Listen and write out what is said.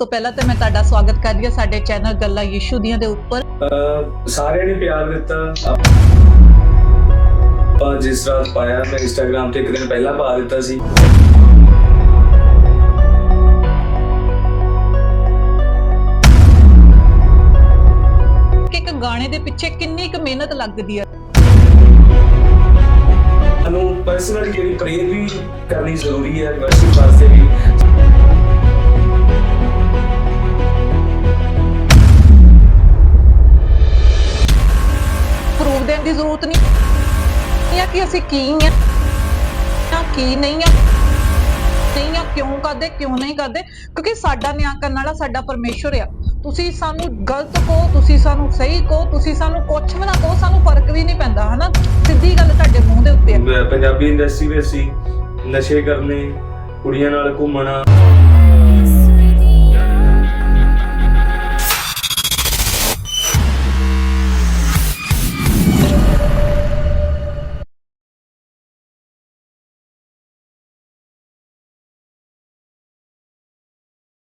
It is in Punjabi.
ਤੋਂ ਪਹਿਲਾਂ ਤੇ ਮੈਂ ਤੁਹਾਡਾ ਸਵਾਗਤ ਕਰਦੀ ਹਾਂ ਸਾਡੇ ਚੈਨਲ ਗੱਲਾਂ ਯਿਸੂ ਦੀਆਂ ਦੇ ਉੱਪਰ। ਸਾਰਿਆਂ ਨੇ ਪਿਆਰ ਦਿੱਤਾ। ਆਪਾਂ ਜਿਸ ਰਾਤ ਪਾਇਆ ਮੈਂ ਇੰਸਟਾਗ੍ਰam ਤੇ ਇੱਕ ਦਿਨ ਪਹਿਲਾਂ ਪਾ ਦਿੱਤਾ ਸੀ। ਕਿ ਇੱਕ ਗਾਣੇ ਦੇ ਪਿੱਛੇ ਕਿੰਨੀ ਕੁ ਮਿਹਨਤ ਲੱਗਦੀ ਹੈ ਸਾਨੂੰ ਪਰਸਨਲ ਜਿਹੜੀ ਪ੍ਰੇਅਰ ਵੀ ਕਰਨੀ ਜ਼ਰੂਰੀ ਹੈ ਵਰਸ਼ਿਪ ਵਾਸਤੇ ਵੀ। ਦੇਣ ਦੀ ਜ਼ਰੂਰਤ ਨਹੀਂ ਇਹ ਕਿ ਅਸੀਂ ਕੀ ਆ ਨਾ ਕੀ ਨਹੀਂ ਆ ਨਹੀਂ ਆ, ਕਿਉਂ ਕਰਦੇ, ਕਿਉਂ ਨਹੀਂ ਕਰਦੇ, ਕਿਉਂਕਿ ਸਾਡਾ ਨਿਆਂ ਕਰਨ ਵਾਲਾ ਸਾਡਾ ਪਰਮੇਸ਼ਵਰ ਆ। ਤੁਸੀਂ ਸਾਨੂੰ ਗਲਤ ਕਹੋ, ਤੁਸੀਂ ਸਾਨੂੰ ਸਹੀ ਕਹੋ, ਤੁਸੀਂ ਸਾਨੂੰ ਕੁਛ ਵੀ ਨਾ ਕਹੋ, ਸਾਨੂੰ ਫ਼ਰਕ ਵੀ ਨਹੀਂ ਪੈਂਦਾ, ਹਨਾ? ਸਿੱਧੀ ਗੱਲ ਤੁਹਾਡੇ ਮੂੰਹ ਦੇ ਉੱਤੇ ਪੰਜਾਬੀ ਇੰਡਸਟਰੀ ਵਿੱਚ ਸੀ, ਨਸ਼ੇ ਕਰਨੇ, ਕੁੜੀਆਂ ਨਾਲ ਘੁੰਮਣਾ।